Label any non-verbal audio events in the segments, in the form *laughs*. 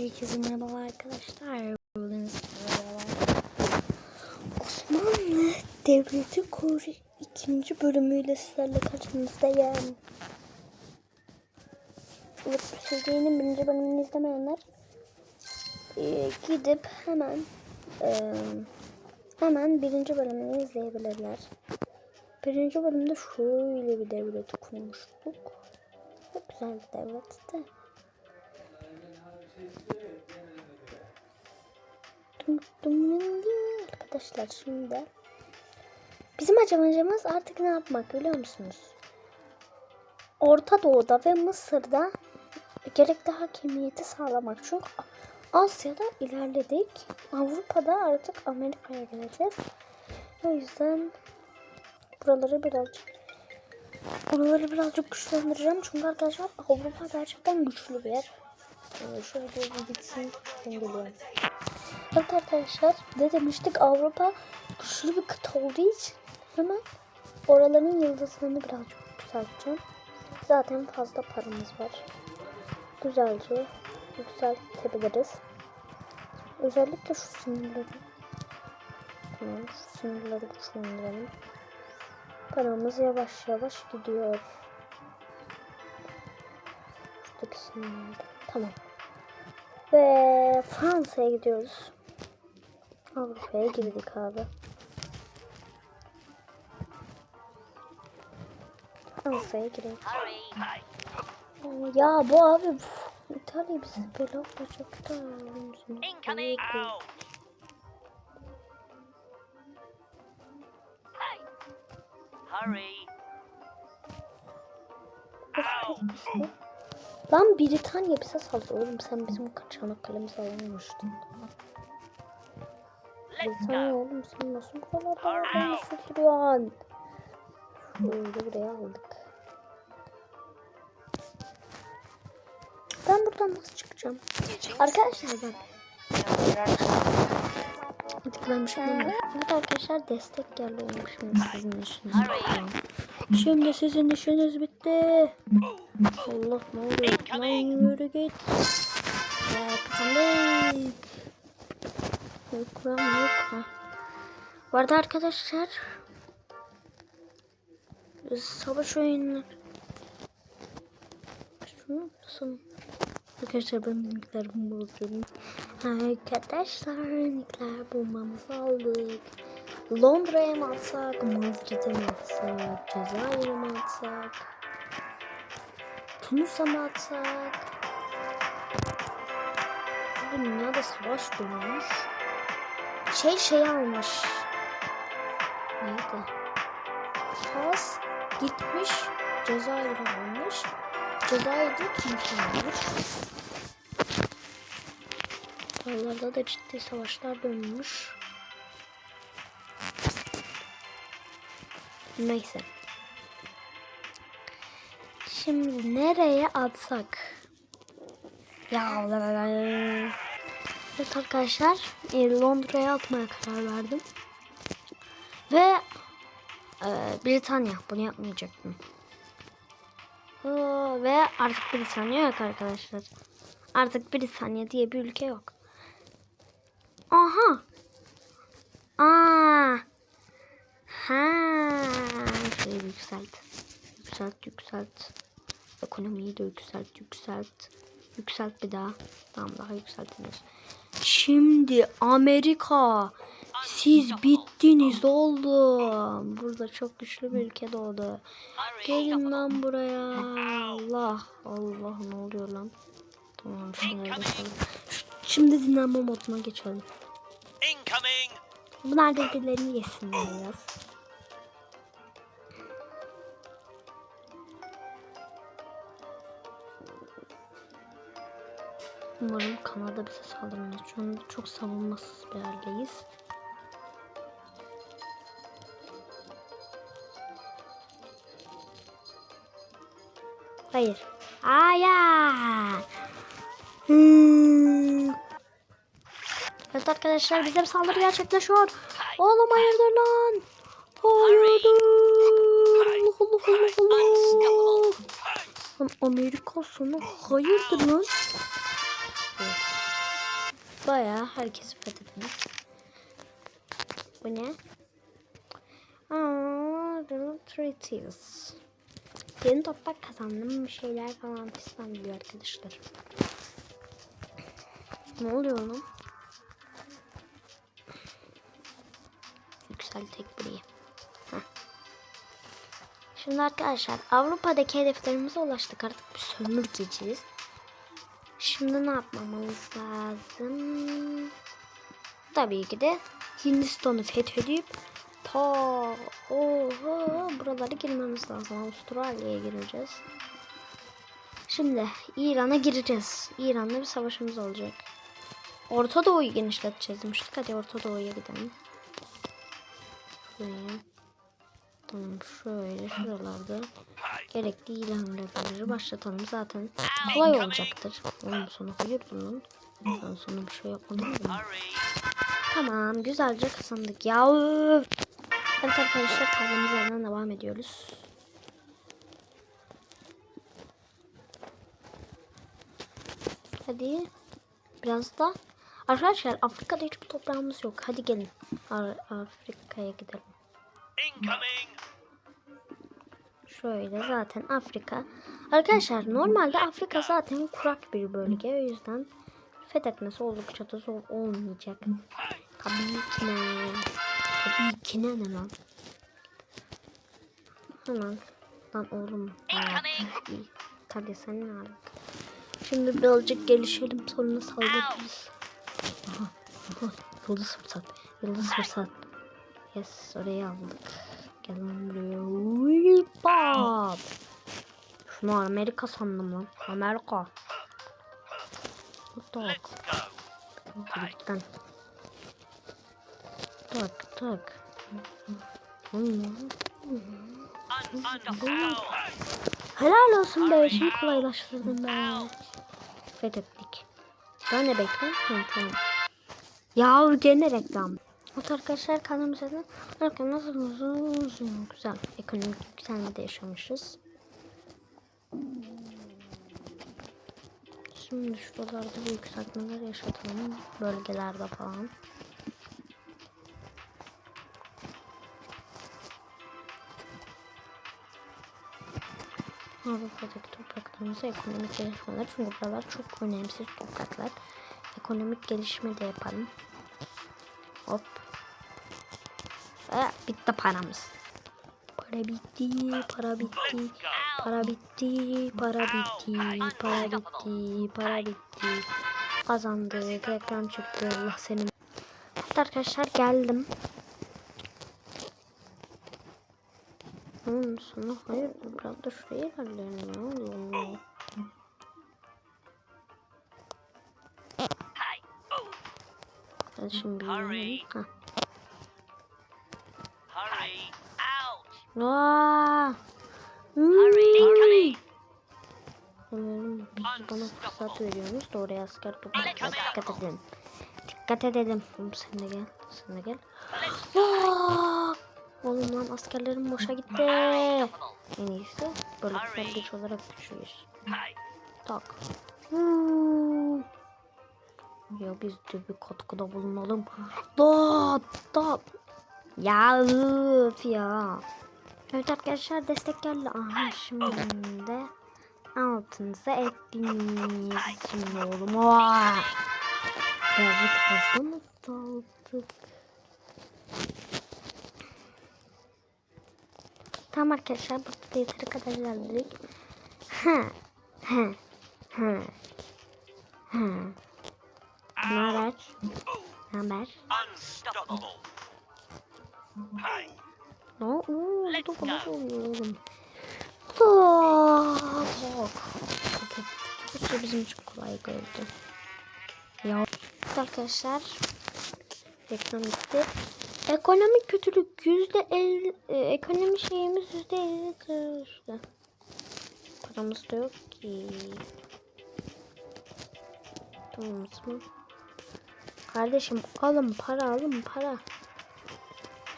Herkese merhaba arkadaşlar. Bugün Osmanlı Devleti Koru ikinci bölümüyle sizlerle karşınızdayım. Evet, serinin birinci bölümünü izlemeyenler e, gidip hemen e, hemen birinci bölümünü izleyebilirler. Birinci bölümde şöyle bir devleti kurmuştuk. Çok güzel bir devletti. Dum Arkadaşlar şimdi bizim amacımız artık ne yapmak biliyor musunuz? Orta Doğu'da ve Mısır'da gerekli hakimiyeti sağlamak. Çünkü Asya'da ilerledik. Avrupa'da artık Amerika'ya geleceğiz. O yüzden buraları birazcık buraları birazcık güçlendireceğim. Çünkü arkadaşlar Avrupa gerçekten güçlü bir yer. Ee, video bir bitsin. Ben geliyorum. Evet arkadaşlar ne demiştik Avrupa güçlü bir kıta olduğu için hemen oraların yıldızlarını birazcık yükselteceğim. Zaten fazla paramız var. Güzelce yükseltebiliriz. Özellikle şu sınırları. Tamam şu sınırları güçlendirelim. Paramız yavaş yavaş gidiyor. Şuradaki sınırlarda. Tamam. Ve Fransa'ya gidiyoruz. Avrupa'ya girdik abi. Fransa'ya girelim. Ya bu abi uf, İtalya bizi böyle yapacak da. Incoming! Hurry! Lan Britanya bize saldırdı. Oğlum sen bizim Çanakkale'mizi alamamıştın. Britanya go! oğlum sen nasıl buralarda nasıl duruyorsun? Şöyle buraya aldık. Ben buradan nasıl çıkacağım? Arkadaşlar bak. Ben bir şey. Evet arkadaşlar destek geldi olmuş şimdi sizin bitti. Şimdi sizin işiniz bitti. Allah ne oluyor? Lan yürü git. Ya kazandık. Yok lan yok lan. Bu arada arkadaşlar savaş oyunları şunu nasıl Arkadaşlar ben miniklerimi bozuyorum. Arkadaşlar minikler bulmamızı aldık. Londra'ya mı atsak, Madrid'e mi atsak, Cezayir'e mi atsak, Tunus'a mı atsak? Bu dünyada savaş dönmüş. Şey şey almış. Neydi? Fas gitmiş Cezayir'e almış. Cezayir'de Tunus'a almış. Oralarda da ciddi savaşlar dönmüş. Neyse. Şimdi nereye atsak? Ya Evet arkadaşlar e, Londra'ya atmaya karar verdim. Ve e, Britanya bunu yapmayacaktım. Aa, Ve artık Britanya yok arkadaşlar. Artık Britanya diye bir ülke yok. Aha. Aa. Ha. Şöyle yükselt. Yükselt, yükselt. Ekonomiyi de yükselt, yükselt. Yükselt bir daha. Tamam daha yükseltiniz. Şimdi Amerika. Siz bittiniz oğlum. Burada çok güçlü bir ülke doğdu. Gelin lan buraya. Allah. Allah ne oluyor lan? Tamam şunları salın. Şimdi dinlenme moduna geçelim. Bunlar birbirlerini yesinler biraz. Umarım Kanada bize saldırmaz. Şu anda çok savunmasız bir haldeyiz. Hayır. Hayır. Hmm. Evet arkadaşlar bizim saldırı gerçekleşiyor. Oğlum hayırdır lan? Hayırdır. Allah Allah Allah Allah. Amerika sana hayırdır lan? Evet. bayağı herkesi fethetmiş. Bu ne? Aa, the treaties. Yeni toprak kazandım bir şeyler falan fistan diyor arkadaşlar. Ne oluyor lan? Yüksel tek burayı. Heh. Şimdi arkadaşlar Avrupa'daki hedeflerimize ulaştık artık bir sömürgeciyiz. Şimdi ne yapmamız lazım? Tabii ki de Hindistan'ı fethedip ta oho buralara girmemiz lazım. Avustralya'ya gireceğiz. Şimdi İran'a gireceğiz. İran'la bir savaşımız olacak. Orta Doğu'yu genişleteceğiz demiştik. Hadi Orta Doğu'ya gidelim. Şuraya. Tamam şöyle şuralarda gerekli ilanları başlatalım. Zaten kolay olacaktır. Ondan sonra hayır bunun. Ondan sonra bir şey yapmadım. Tamam güzelce kazandık ya. Evet arkadaşlar kaldığımız yerden devam ediyoruz. Hadi biraz da Arkadaşlar Afrika'da hiçbir toprağımız yok. Hadi gelin Afrika'ya gidelim. Incoming. Şöyle zaten Afrika. Arkadaşlar normalde Afrika zaten kurak bir bölge. O yüzden fethetmesi oldukça da zor olmayacak. Tabii ki ne. Tabii ki ne ne lan. Hemen. Lan oğlum. Tabii sen ne alaka? Şimdi birazcık gelişelim sonra saldırırız. Yıldız fırsat. Yıldız fırsat. Yes orayı aldık. Gel lan buraya. Pat. Şunu Amerika sandım lan. Amerika. Tak. Birlikten. Tak tak. Helal olsun be. Şimdi kolaylaştırdım be. Fethettik. Ne bekle? Hı, tamam. Ya gene reklam. Evet arkadaşlar kanalımıza da bakın nasıl uzun uzun güzel ekonomik yükselmede yaşamışız. Şimdi şuralarda bir yükseltmeler yaşatalım. Bölgelerde falan. Avrupa'daki topraklarımıza ekonomik gelişmeler. Çünkü buralar çok önemsiz topraklar. Ekonomik gelişme de yapalım. Hop. Ve bitti paramız. Para bitti, para bitti, para bitti, para bitti, para bitti, para bitti. Kazandık, reklam çıktı. Allah senin. Evet arkadaşlar geldim. Onun sonra hayır biraz da şuraya ilerleyelim ya. Allah Allah. Hadi şimdi bir Hurry. Biz bana fırsat veriyorsunuz da oraya asker toplayacağız. Dikkat edin. Dikkat edelim. Sen de gel. Sen de gel. Aa! Oğlum lan askerlerim boşa gitti. En iyisi böyle güzel güç olarak. Hey. Tak. Hmm. Ya biz de bir katkıda bulunalım. Da da. Ya ya. Evet arkadaşlar destek geldi. Aha şimdi de altınıza ekleyiniz. Şimdi oğlum. Birazcık fazla mı daldık? Tamam arkadaşlar burada da yeteri kadar ilerledik. Ha. Ha. Ha. Ha. Ne haber? Ne haber? Ne oldu? Let's Bu nasıl oluyor oğlum? Bak. Bak. Bu bizim için kolay gördü. Ya. Arkadaşlar. Reklam bitti. Ekonomik kötülük yüzde elli, e, ekonomi şeyimiz yüzde elli işte. Paramız da yok ki. Tamam mı? Kardeşim alın para alın para.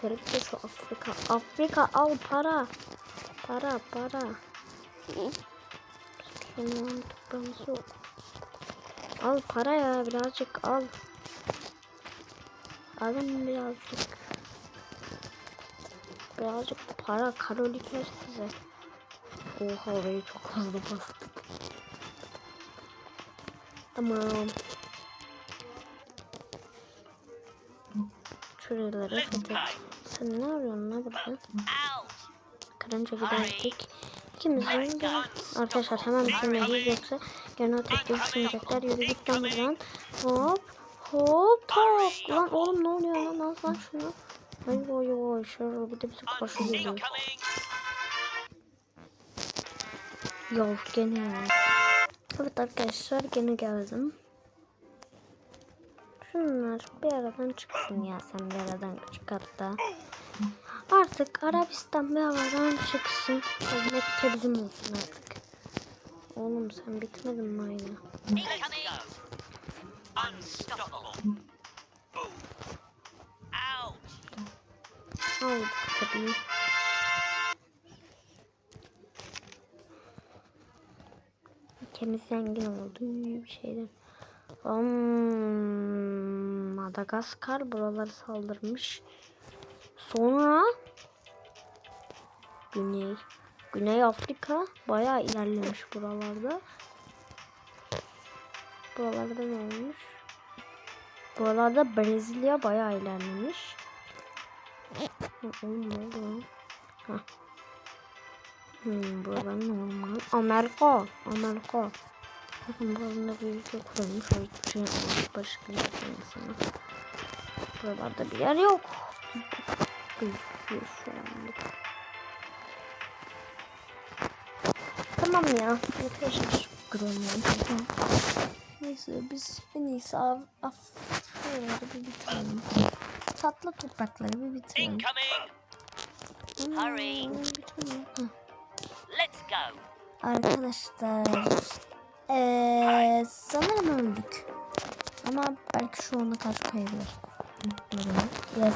Özellikle şu Afrika. Afrika al para. Para para. Benim toprağımız yok. Al para ya birazcık al. Alın birazcık. Birazcık para karolikler size. Oha orayı çok fazla bastık. Tamam. Şuraları fethet. Sen ne arıyorsun lan burada? Karınca giderdik. İkimizin de arkadaşlar hemen bitirmeliyiz yoksa gene o tek düşünecekler. Yürü git lan buradan. Hop. Hop. Tak. Lan oğlum ne oluyor lan? Al lan şunu. Ay vay vay. Şöyle bir de bizi. Incoming. Yok gene ya. Evet arkadaşlar gene geldim. Şunlar bir aradan çıksın ya sen bir aradan küçük hatta. Artık Arabistan bir aradan çıksın. Mekke bizim olsun artık. Oğlum sen bitmedin mi aynı? Aldık tabii. Ülkemiz zengin oldu bir şeyler. Hmm, Madagaskar buraları saldırmış. Sonra Güney. Güney Afrika bayağı ilerlemiş buralarda. Buralarda ne olmuş? Buralarda Brezilya bayağı ilerlemiş. Lan? Hah. Hmm, buralar normal. Amerika. Amerika. Bakın buralarında bir ülke kurulmuş. O şey yapmamış. Başka bir ülke insanı. Buralarda bir yer yok. Gözüküyor şu anda. Tamam ya. Arkadaşlar kırılmıyor. Neyse biz en iyisi av, şuraları bir bitirelim. Tatlı toprakları bir bitirelim. Incoming. Hmm, Hurry. bitirelim. Let's go. Arkadaşlar eee sanırım öldük. Ama belki şu ana karşı kayabilir. Yes.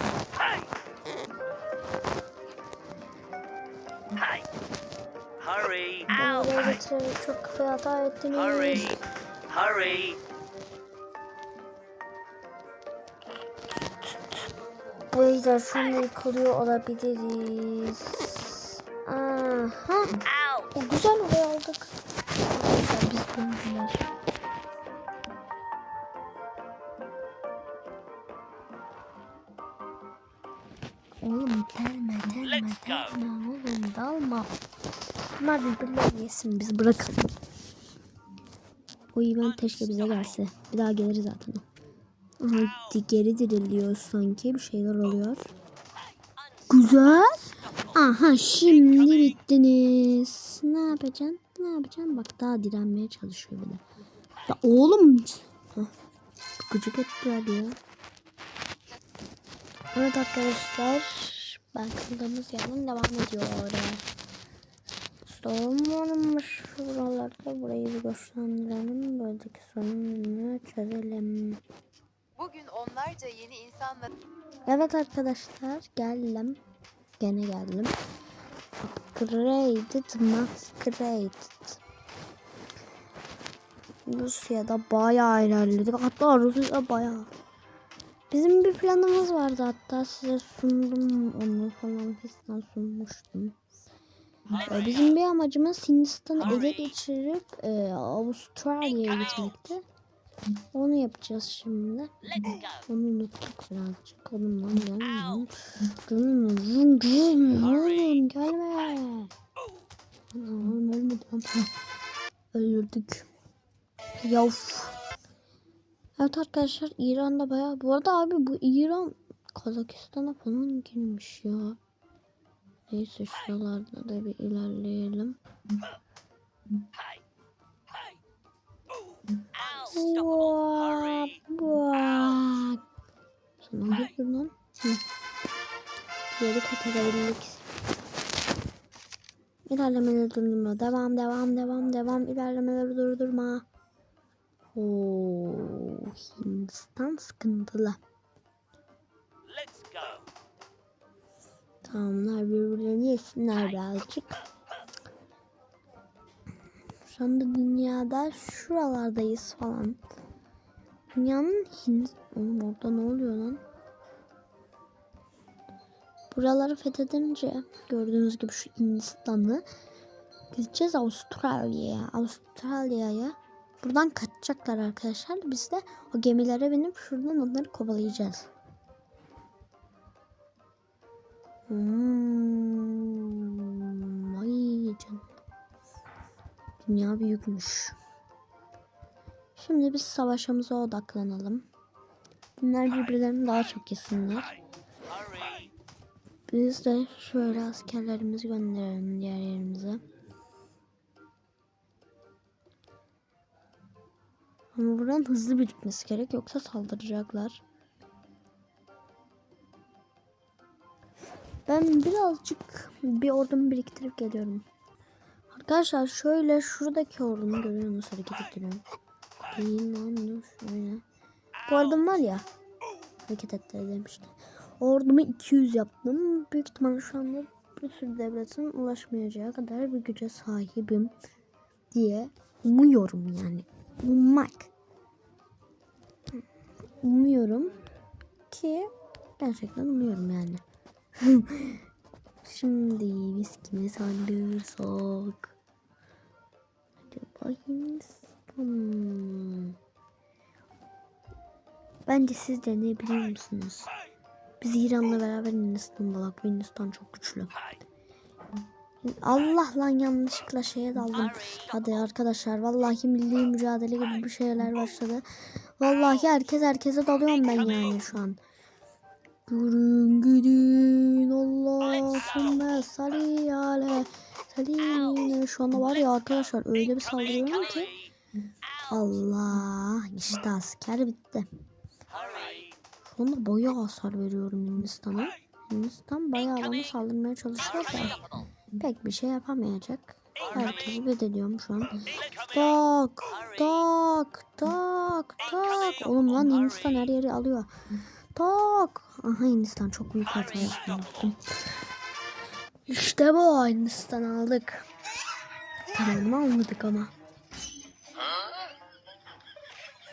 Hurry. Out. Buraya getirerek çok kafa hata ettiniz. Hurry. Hurry. Bu yüzden şunu yıkılıyor olabiliriz. Aha. O güzel oraya aldık. Arkadaşlar biz döndüler. Oğlum delme delme Let's go. delme oğlum dalma. Bunlar birbirleri yesin biz bırakalım. O event keşke bize gelse. Bir daha gelir zaten. Aha, geri diriliyor sanki bir şeyler oluyor. Güzel. Aha şimdi bittiniz. Ne yapacaksın? Ne yapacaksın? Bak daha direnmeye çalışıyor bir de. Ya oğlum. Hah, Gıcık ettiler ya. Evet arkadaşlar. Ben kaldığımız yerden devam ediyor. Sorun varmış buralarda. Burayı bir gösterelim. Buradaki sorununu çözelim. Bugün onlarca yeni insanla Evet arkadaşlar geldim. Gene geldim. Upgraded, masqueraded. Rusya'da bayağı ilerledik. Hatta Rusya'da bayağı. Bizim bir planımız vardı hatta size sundum onu falan fistan sunmuştum. Ee, Bizim bir amacımız Hindistan'ı ele geçirip e, Avustralya'ya gitmekti. Onu yapacağız şimdi. Onu unuttuk birazcık. Gelme lan gelme oğlum gelme. Anam ölmedi lan. Öldürdük. Yavf. Evet arkadaşlar İran'da bayağı. Bu arada abi bu İran Kazakistan'a falan girmiş ya. Neyse şuralarda da bir ilerleyelim. Hurry. Bak. Sana gittin lan. Geri kat edebildik. İlerlemeleri durdurma. Devam devam devam devam. İlerlemeleri durdurma. Oo, Hindistan sıkıntılı. Tamamlar birbirlerini yesinler birazcık. Şu anda dünyada şuralardayız falan. Dünyanın Hind... Oğlum orada ne oluyor lan? Buraları fethedince gördüğünüz gibi şu Hindistan'ı gideceğiz Avustralya'ya. Avustralya'ya. Buradan kaçacaklar arkadaşlar. Biz de o gemilere binip şuradan onları kovalayacağız. Hmm, vay canına. Dünya büyükmüş. Şimdi biz savaşımıza odaklanalım. Bunlar birbirlerini daha çok yesinler. Biz de şöyle askerlerimizi gönderelim diğer yerimize. Ama buranın hızlı birikmesi gerek yoksa saldıracaklar. Ben birazcık bir ordumu biriktirip geliyorum. Arkadaşlar şöyle şuradaki ordumu görüyorsunuz hareket ettiriyorum. İyi lan dur şöyle. Bu ordum var ya hareket ettirdim işte. Ordumu 200 yaptım. Büyük ihtimalle şu anda bir sürü devletin ulaşmayacağı kadar bir güce sahibim diye umuyorum yani. Ummak. Umuyorum ki gerçekten umuyorum yani. *laughs* Şimdi biz kime saldırsak? Acaba Hindistan mı? Bence siz de ne biliyor musunuz? Biz İran'la beraber Hindistan'da bak Hindistan çok güçlü. Allah lan yanlışlıkla şeye daldım. Hadi arkadaşlar vallahi milli mücadele gibi bir şeyler başladı. Vallahi herkes herkese dalıyorum ben yani şu an. Durun gidin Allahümme salli ale salimine. Şu anda var ya arkadaşlar öyle bir saldırıyorum ki. Allah işte asker bitti. Şu anda bayağı hasar veriyorum Hindistan'a. Hindistan bayağı bana saldırmaya çalışıyor da pek bir şey yapamayacak. Herkesi bedeliyorum şu an. Tak tak tak tak. Oğlum lan Hindistan her yeri alıyor. Tak. Aha Hindistan çok büyük hata yaptım. İşte bu Hindistan aldık. Tamam almadık ama.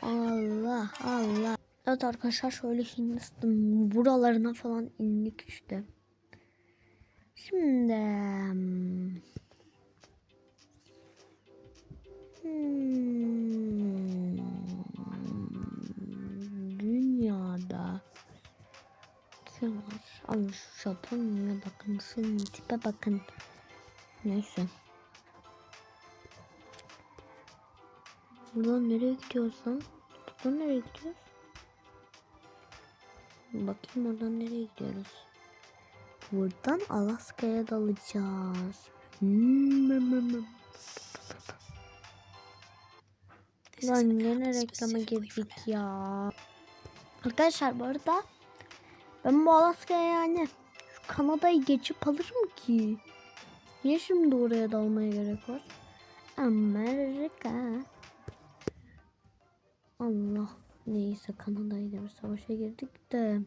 Allah Allah. Evet arkadaşlar şöyle Hindistan buralarına falan indik işte. Şimdi kim var? Alın şu Japonya'ya bakın. Şunun tipe bakın. Neyse. Buradan nereye gidiyoruz lan? Buradan nereye gidiyoruz? Bakayım oradan nereye gidiyoruz? Buradan Alaska'ya dalacağız. Hmm. Lan yine reklama girdik ya. Arkadaşlar bu arada ben bu Alaska'ya yani şu Kanada'yı geçip alırım ki. Niye şimdi oraya dalmaya gerek var? Amerika. Allah. Neyse Kanada'yla bir savaşa girdik de.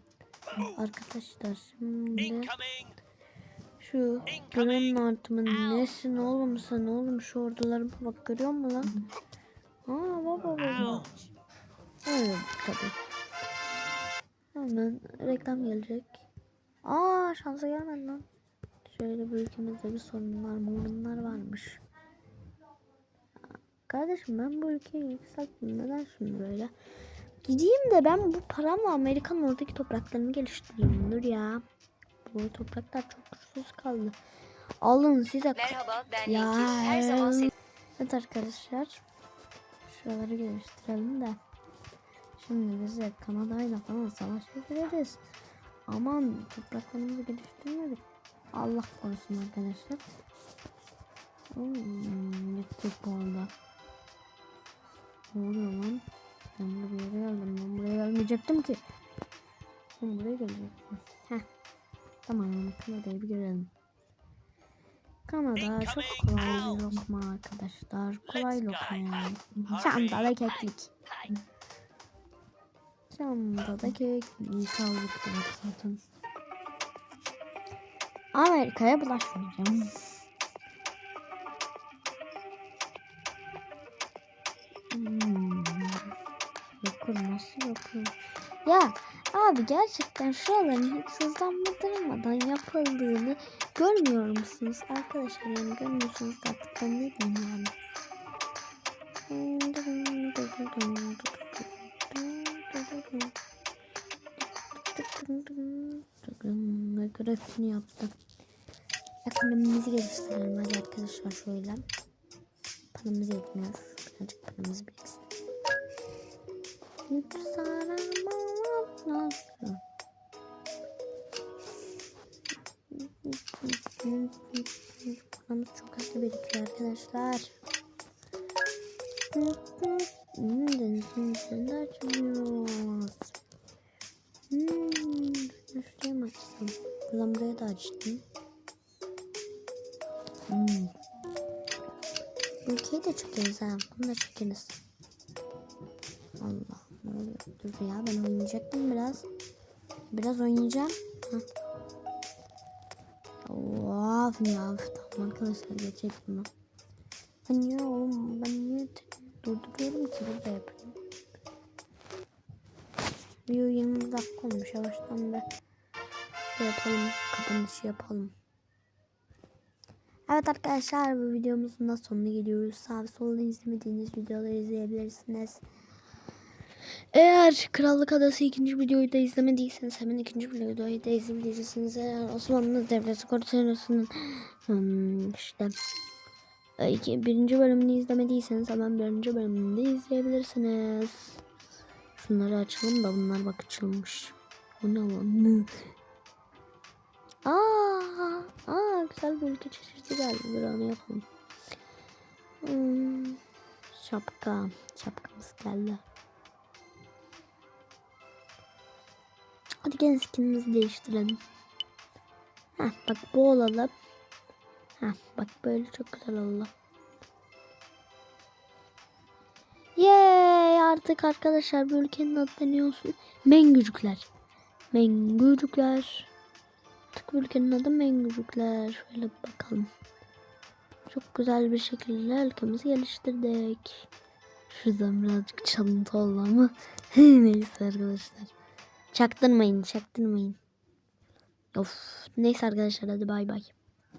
Arkadaşlar şimdi şu güvenin artımı nesin oğlum sen oğlum şu ordularıma bak görüyor musun lan? Aa baba baba. Evet tabii. Hemen reklam gelecek. Aa şansa gelmedi lan. Şöyle bu ülkemizde bir sorunlar, morunlar varmış. Kardeşim ben bu ülkeyi yükselttim. Neden şimdi böyle? Gideyim de ben bu paramla Amerika'nın oradaki topraklarını geliştireyim. Dur ya. Bu topraklar çok güçsüz kaldı. Alın size. Merhaba ben Ya. Her zaman Evet arkadaşlar. Şuraları geliştirelim de. Şimdi biz de Kanada'yla falan savaşa gireriz. Aman topraklarımızı geliştirmedik. Allah korusun arkadaşlar. Hmm, gittik bu arada. Ne oluyor lan? Ben buraya geldim. Ben buraya gelmeyecektim ki. Ben buraya gelecektim. Heh. Tamam Kanada'yı bir görelim. Kanada çok kolay bir lokma arkadaşlar. Kolay lokma yani. Çantada keklik. Çantada keklik aldık direkt zaten. Amerika'ya bulaşmayacağım. Hmm. Yokur nasıl yokur? Ya abi gerçekten şuraların hiç hızlandırmadan yapıldığını görmüyor musunuz arkadaşlar? Yani görmüyorsanız da artık ben ne diyeyim yani. Grafini yaptım. Ekonomimizi geliştirelim hadi arkadaşlar şöyle. Paramız yetmiyor. Birazcık paramız biriksin. Paramız geçecek bunu. Ben niye oğlum ben niye durduruyorum ki burada yapıyorum. Video 20 dakika olmuş yavaştan da şey yapalım kapanışı yapalım. Evet arkadaşlar bu videomuzun da sonuna geliyoruz. Sağ ve solda izlemediğiniz videoları izleyebilirsiniz. Eğer Krallık Adası ikinci videoyu da izlemediyseniz hemen ikinci videoyu da izleyebilirsiniz. Eğer Osmanlı Devleti Korusu'nun hmm, işte iki, birinci bölümünü izlemediyseniz hemen birinci bölümünü de izleyebilirsiniz. Şunları açalım da bunlar bak açılmış. Bu ne lan? Aa, aa güzel bir ülke çeşidi geldi. Bir onu yapalım. Hmm, şapka. Şapkamız geldi. Hadi gene skinimizi değiştirelim. Heh, bak bu olalım. Heh, bak böyle çok güzel oldu. Yay artık arkadaşlar bu ülkenin adı ne olsun? Mengücükler. Mengücükler. Artık bu ülkenin adı Mengücükler. Şöyle bakalım. Çok güzel bir şekilde ülkemizi geliştirdik. Şuradan birazcık çalıntı oldu ama *laughs* neyse arkadaşlar. Çaktırmayın, çaktırmayın. Of, neyse arkadaşlar hadi bay bay.